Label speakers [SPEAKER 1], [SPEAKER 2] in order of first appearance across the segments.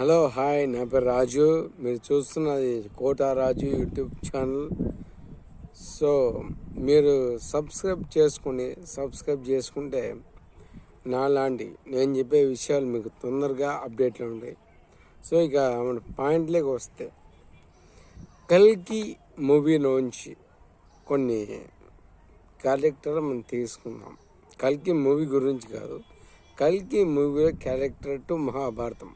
[SPEAKER 1] Hello hi నా పేరు రాజు. మీరు చూస్తున్నది Kota Raju YouTube channel. So మీరు సబ్స్క్రైబ్ చేసుకుని సబ్స్క్రైబ్ చేసుకుంటే నాలాంటి నేను చెప్పే విషయాలు మీకు తొందరగా అప్డేట్లు ఉంటాయి. సో ఇక మన పాయింట్లోకి వస్తే కల్కి మూవీలోంచి కొన్ని క్యారెక్టర్ మనం తీసుకుందాం. కల్కి మూవీ గురించి కాదు. కల్కి మూవీలో character to Mahabharatam.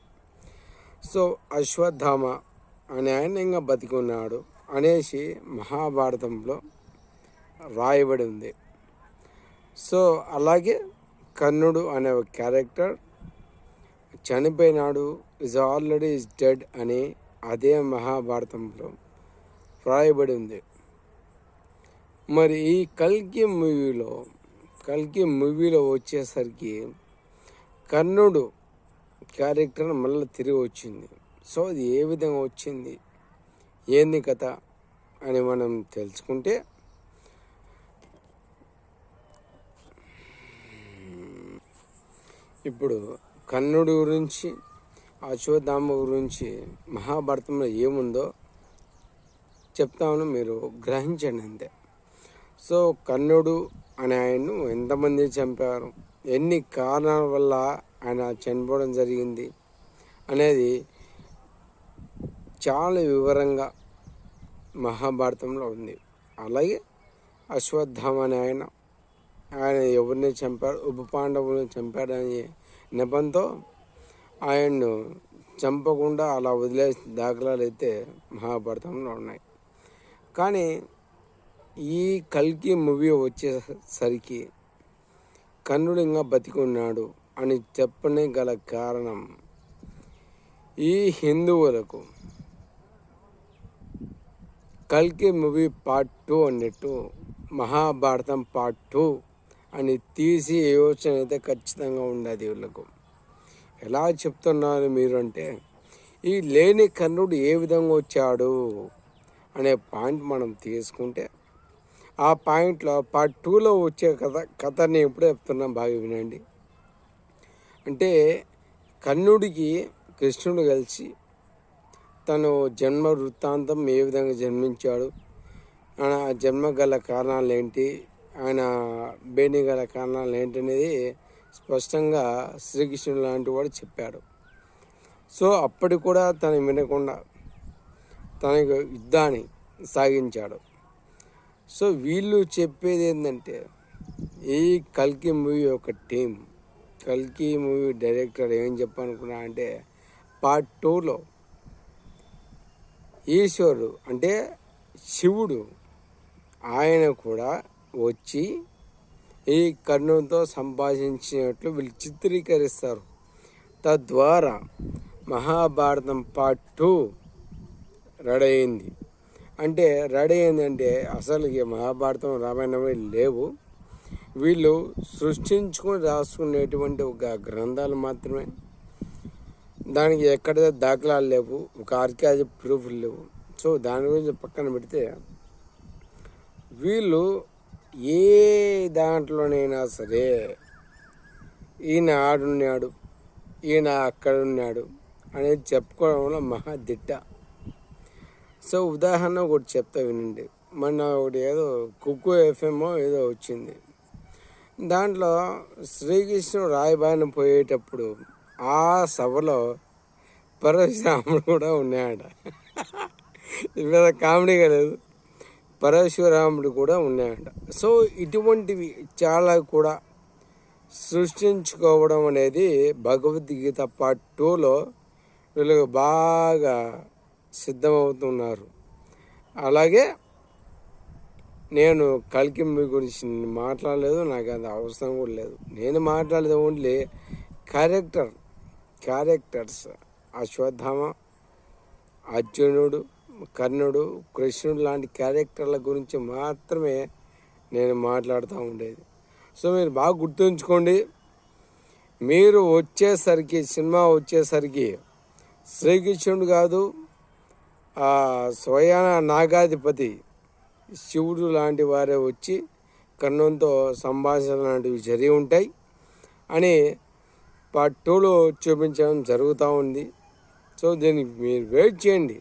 [SPEAKER 1] So Ashwatthama అనే ఆయన ఇంకా బతికి ఉన్నాడు అనేసి మహాభారతంలో రాయబడి ఉంది. సో అలాగే కర్ణుడు అనే ఒక క్యారెక్టర్ చనిపోయినాడు ఇస్ ఆల్రెడీ ఇస్ డెడ్ అని అదే మహాభారతంలో వ్రాయబడి ఉంది. మరి ఈ కల్కి మూవీలో కల్కి మూవీలో వచ్చేసరికి కర్ణుడు క్యారెక్టర్ మళ్ళీ తిరిగి వచ్చింది. సో అది ఏ విధంగా వచ్చింది? ఏంది కథ? అని మనం తెలుసుకుంటే ఇప్పుడు కర్ణుడి గురించి అశ్వత్థామ గురించి మహాభారతంలో ఏముందో చెప్తామని మీరు గ్రహించండి అంతే. సో కర్ణుడు అనే ఆయన్ను ఎంతమంది చంపారు? ఎన్ని కారణాల వల్ల ఆయన చనిపోవడం జరిగింది అనేది చాలా వివరంగా మహాభారతంలో ఉంది. అలాగే అశ్వత్థామ అనే ఆయన ఆయన ఎవరిని చంపాడు ఉప పాండవులను చంపాడనే నెపంతో ఆయన్ను చంపకుండా అలా వదిలేసిన దాఖలాలు అయితే మహాభారతంలో ఉన్నాయి. కానీ ఈ కల్కి మూవీ వచ్చేసరికి కన్నుడు ఇంకా బతికి ఉన్నాడు అని చెప్పని గల కారణం ఈ హిందువులకు. కల్కి మూవీ పార్ట్ టూ అన్నట్టు మహాభారతం పార్ట్ టూ అని తీసి యోచన అయితే ఖచ్చితంగా ఉండేది వీళ్ళకు. ఎలా చెప్తున్నారు మీరు అంటే ఈ లేని కర్ణుడు ఏ విధంగా వచ్చాడు అనే పాయింట్ మనం తీసుకుంటే ఆ పాయింట్లో పార్ట్ టూలో వచ్చే కథ కథని ఎప్పుడే చెప్తున్నాం బాగా వినండి. అంటే కర్ణుడికి కృష్ణుడు కలిసి తను జన్మ వృత్తాంతం ఏ విధంగా జన్మించాడు ఆయన జన్మ గల కారణాలు ఏంటి ఆయన బేణి గల కారణాలు ఏంటి అనేది స్పష్టంగా శ్రీకృష్ణుడు లాంటి వాడు చెప్పాడు. సో అప్పటి కూడా తను వినకుండా తనకు యుద్ధాన్ని సాగించాడు. సో వీళ్ళు చెప్పేది ఏంటంటే ఈ కల్కి మూవీ ఒక టీం కల్కి మూవీ డైరెక్టర్ ఏం చెప్పనుకున్నా అంటే పార్ట్ టూలో ఈశ్వరుడు అంటే శివుడు ఆయన కూడా వచ్చి ఈ కర్ణంతో సంభాషించినట్లు వీళ్ళు చిత్రీకరిస్తారు తద్వారా మహాభారతం పార్ట్ టూ రెడీ అయింది అంటే రెడీ అయిందంటే అసలు మహాభారతం రామాయణమే లేవు. వీళ్ళు సృష్టించుకొని రాసుకునేటువంటి ఒక గ్రంథాలు మాత్రమే. దానికి ఎక్కడ దాఖలాలు లేవు ఒక ఆర్కియాలజీ ప్రూఫ్లు లేవు. సో దాని గురించి పక్కన పెడితే వీళ్ళు ఏ దాంట్లోనైనా సరే ఈయన ఆడున్నాడు ఈయన అక్కడ ఉన్నాడు అనేది చెప్పుకోవడంలో మహా దిట్ట. సో ఉదాహరణ ఒకటి చెప్తా వినండి. మొన్న ఒకటి ఏదో కుక్కు ఎఫ్ఎంఓ ఏదో వచ్చింది. దాంట్లో శ్రీకృష్ణుడు రాయబారిన పోయేటప్పుడు ఆ సభలో పరశురాముడు కూడా ఉన్నాయట ఇది కామెడీగా లేదు పరశురాముడు కూడా ఉన్నాయట సో ఇటువంటివి చాలా కూడా సృష్టించుకోవడం అనేది భగవద్గీత పార్ట్ టూలో వీళ్ళు బాగా సిద్ధమవుతున్నారు. అలాగే నేను కలికి మీ గురించి మాట్లాడలేదు నాకు అది అవసరం కూడా లేదు. నేను మాట్లాడేది ఓన్లీ క్యారెక్టర్ క్యారెక్టర్స్ అశ్వత్థామ అర్జునుడు కర్ణుడు కృష్ణుడు లాంటి క్యారెక్టర్ల గురించి మాత్రమే నేను మాట్లాడుతూ ఉండేది. సో మీరు బాగా గుర్తుంచుకోండి మీరు వచ్చేసరికి సినిమా వచ్చేసరికి శ్రీకృష్ణుడు కాదు స్వయాన నాగాధిపతి శివుడు లాంటి వారే వచ్చి కర్ణంతో సంభాషణ లాంటివి జరిగి ఉంటాయి. అని పార్ట్ టూలో చూపించడం జరుగుతూ ఉంది. సో దీనికి మీరు వెయిట్ చేయండి.